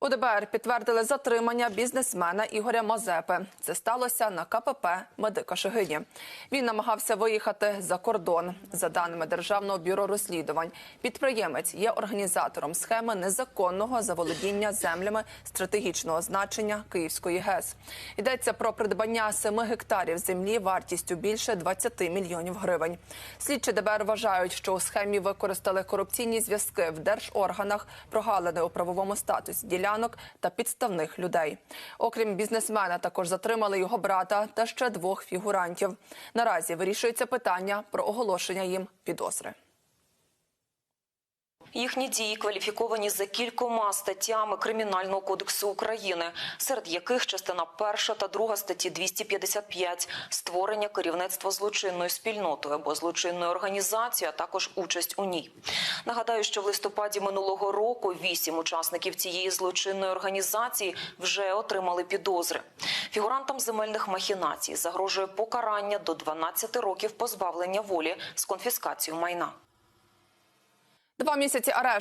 У ДБР підтвердили затримання бізнесмена Ігоря Мазепи. Це сталося на КПП Медика Шигині. Він намагався виїхати за кордон. За даними Державного бюро розслідувань, підприємець є організатором схеми незаконного заволодіння землями стратегічного значення Київської ГЕС. Йдеться про придбання 7 гектарів землі вартістю більше 20 мільйонів гривень. Слідчі ДБР вважають, що у схемі використали корупційні зв'язки в держорганах, прогалини у правовому статусі ділянок та підставних людей. Окрім бізнесмена, також затримали його брата та ще двох фігурантів. Наразі вирішується питання про оголошення їм підозри. Їхні дії кваліфіковані за кількома статтями Кримінального кодексу України, серед яких частина перша та друга статті 255 – створення керівництва злочинною спільнотою або злочинною організацією, а також участь у ній. Нагадаю, що в листопаді минулого року вісім учасників цієї злочинної організації вже отримали підозри. Фігурантам земельних махінацій загрожує покарання до 12 років позбавлення волі з конфіскацією майна. Два місяці арешт.